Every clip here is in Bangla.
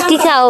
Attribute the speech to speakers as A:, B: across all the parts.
A: কি খাও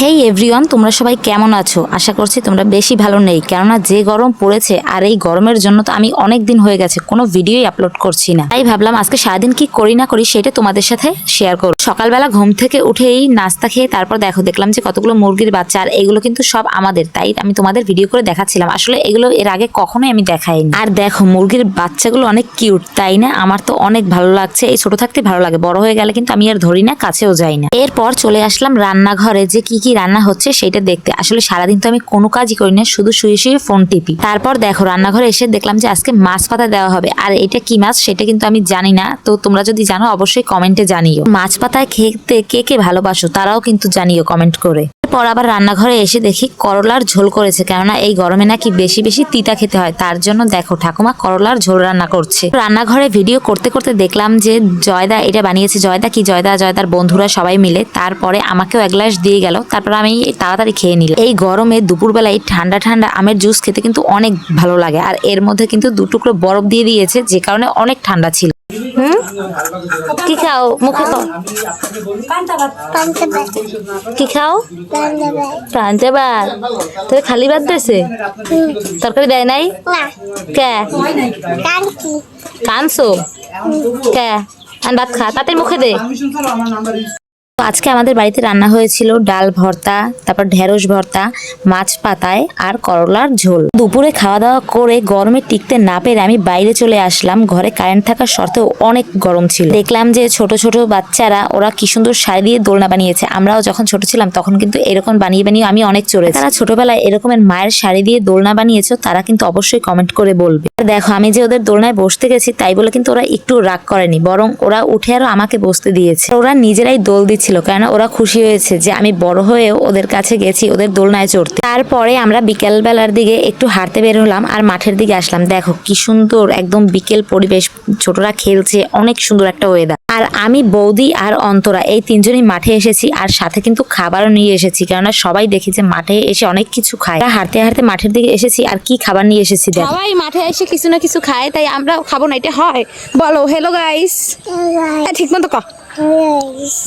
A: হেই এভরিওয়ান তোমরা সবাই কেমন আছো? আশা করছি তোমরা বেশি ভালো নেই। কেননা যে গরম পড়েছে আর এই গরমের জন্য তো আমি অনেক দিন হয়ে গেছে, কোনো ভিডিওই আপলোড করছি না। তাই ভাবলাম আজকে সারাদিন কি করি না করি সেটা তোমাদের সাথে শেয়ার করো সকালবেলা ঘুম থেকে উঠেই নাস্তা খেয়ে তারপর দেখো, দেখলাম যে কতগুলো মুরগির বাচ্চা আর এগুলো কিন্তু সব আমাদের। তাই আমি তোমাদের ভিডিও করে দেখাচ্ছিলাম। আসলে এগুলো এর আগে কখনোই আমি দেখাইনি। আর দেখো, মুরগির বাচ্চাগুলো অনেক কিউট তাই না? আমার তো অনেক ভালো লাগছে। এই ছোট থাকতে ভালো লাগে। বড় হয়ে গেলে কিন্তু আমি আর ধরি না, কাছেও যাই না। এরপর চলে আসলাম রান্নাঘরে যে কি কি রান্না হচ্ছে সেটা দেখতে। আসলে সারাদিন তো আমি কোনো কাজই করি না, শুধু শুয়ে শুয়ে ফোন টিপি। তারপর দেখো রান্নাঘরে এসে দেখলাম যে আজকে মাছ পাতা দেওয়া হবে। আর এটা কি মাছ সেটা কিন্তু আমি জানি না। তো তোমরা যদি জানো, অবশ্যই কমেন্টে জানিও। মাছ পাতায় খেতে কে কে ভালোবাসো তারাও কিন্তু জানিও কমেন্ট করে। পর আবার রান্নাঘরে এসে দেখি করলার ঝোল করেছে, কেননা এই গরমে নাকি বেশি বেশি তিতা খেতে হয়। তার জন্য দেখো, ঠাকুমা করলার ঝোল রান্না করছে। রান্নাঘরে ভিডিও করতে করতে দেখলাম যে জয়দা, এটা বানিয়েছে জয়দা কি? জয়দা, জয়দার বন্ধুরা সবাই মিলে তারপরে আমাকেও এক গ্লাস দিয়ে গেল, তারপর আমি তাড়াতাড়ি খেয়ে নিলাম। এই গরমে দুপুরবেলায় ঠান্ডা ঠান্ডা আমের জুস খেতে কিন্তু অনেক ভালো লাগে, আর এর মধ্যে কিন্তু দু টুকরো বরফ দিয়ে দিয়েছে, যে কারণে অনেক ঠান্ডা ছিল। হুম কি খাও? মুখে খাও কি খাও? পাঞ্জাবাদ। তোর খালি ভাত দিয়েছে তরকারি দেয় নাই? কে? কানছো? কে? আন ভাত খা তাতে মুখে দে। আজকে আমাদের বাড়িতে রান্না হয়েছিল ডাল ভর্তা, তারপর ঢেঁড়স ভর্তা, মাছ পাতায় আর করলার ঝোল। দুপুরে খাওয়া দাওয়া করে গরমে টিকতে না পেরে আমি বাইরে চলে আসলাম। ঘরে কারেন্ট থাকার সত্ত্বেও অনেক গরম ছিল। দেখলাম যে ছোট ছোট বাচ্চারা, ওরা কি সুন্দর শাড়ি দিয়ে দোলনা বানিয়েছে। আমরাও যখন ছোট ছিলাম তখন কিন্তু এরকম বানিয়ে বানিয়ে আমি অনেক চড়েছি। তারা ছোটবেলায় এরকমের মায়ের শাড়ি দিয়ে দোলনা বানিয়েছো, তারা কিন্তু অবশ্যই কমেন্ট করে বলবে। দেখো, আমি যে ওদের দোলনায় বসতে গেছি, তাই বলে কিন্তু ওরা একটু রাগ করেনি, বরং ওরা উঠে আরও আমাকে বসতে দিয়েছে। ওরা নিজেরাই দোল দিচ্ছিল কেন ওরা খুশি হয়েছে যে আমি বড় হয়েও ওদের কাছে গেছি ওদের দোলনায় চড়তে। তারপরে আমরা বিকেল বেলার দিকে একটু হাঁটতে বের হলাম আর মাঠের দিকে আসলাম। দেখো কি সুন্দর একদম বিকেল পরিবেশ ছোটরা খেলছে অনেক সুন্দর একটা ওয়েদার আর আমি বৌদি আর অন্তরা এই তিনজনই মাঠে এসেছি আর সাথে কিন্তু খাবারও নিয়ে এসেছি কেননা সবাই দেখি যে মাঠে এসে অনেক কিছু খায়। হাঁটতে হাঁটতে মাঠের দিকে এসেছি আর কি খাবার নিয়ে এসেছি
B: সবাই মাঠে এসে কিছু না কিছু খায় তাই আমরা খাব না এটা হয়। বলো হ্যালো গাইস ঠিক মতো ক।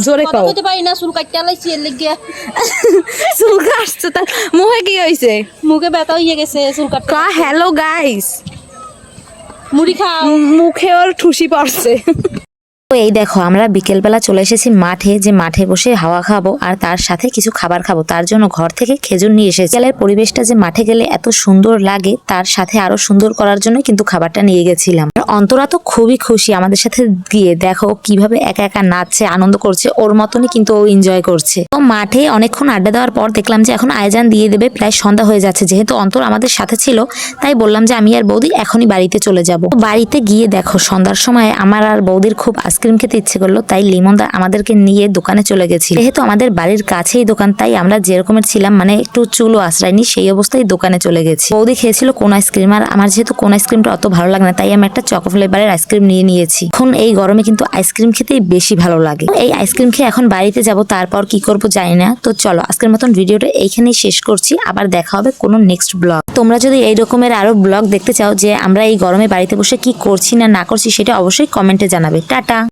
B: জোরে কও।
C: কইতে পারি না চুল কাটতে লাইছি এর লাগিয়া
B: চুল কাটছে তার মুখে কি হইছে?
C: মুখে ব্যথা হয়ে গেছে চুল কাটতে
B: কা হ্যালো গাইস
C: মুড়ি খাও।
B: মুখে ওর ঠুসি পড়ছে।
A: তো এই দেখো, আমরা বিকেলবেলা চলে এসেছি মাঠে, যে মাঠে বসে হাওয়া খাব আর তার সাথে কিছু খাবার খাব। তার জন্য ঘর থেকে খেজুর নিয়ে এসেছি। বিকেলের পরিবেশটা যে মাঠে গেলে এত সুন্দর লাগে, তার সাথে আরও সুন্দর করার জন্য কিন্তু খাবারটা নিয়ে গেছিলাম। অন্তরা তো খুবই খুশি আমাদের সাথে গিয়ে, দেখো কীভাবে একা একা নাচছে, আনন্দ করছে, ওর মতনই কিন্তু ও এনজয় করছে। তো মাঠে অনেকক্ষণ আড্ডা দেওয়ার পর দেখলাম যে এখন আয়োজন দিয়ে দেবে, প্রায় সন্ধ্যা হয়ে যাচ্ছে। যেহেতু অন্তর আমাদের সাথে ছিল, তাই বললাম যে আমি আর বৌদি এখনই বাড়িতে চলে যাব। বাড়িতে গিয়ে দেখো, সন্ধ্যার সময় আমার আর বৌদির খুব আইসক্রিম খেতে ইচ্ছে করল, তাই লিমনদা আমাদেরকে নিয়ে দোকানে চলে গেছি যেহেতু আমাদের বাড়ির কাছেই দোকান, তাই আমরা যেরকমের ছিলাম মানে একটু চুলও আশ্রয়নি, সেই অবস্থায় দোকানে চলে গেছি। বৌদি খেয়েছিল কোন আইসক্রিম, আর আমার যেহেতু কোন আইসক্রিমটা অত ভালো লাগে না, তাই আমি একটা চকো ফ্লেভারের আইসক্রিম নিয়ে নিয়েছি। এখন এই গরমে কিন্তু আইসক্রিম খেতেই বেশি ভালো লাগে। এই আইসক্রিম খেয়ে এখন বাড়িতে যাব, তারপর কি করব জানি না। তো চলো, আজকের মতন ভিডিওটা এইখানেই শেষ করছি, আবার দেখা হবে কোনো নেক্সট ব্লগ। তোমরা যদি এই রকমের আরও ব্লগ দেখতে চাও যে আমরা এই গরমে বাড়িতে বসে কি করছি না না করছি, সেটা অবশ্যই কমেন্টে জানাবে। টাটা!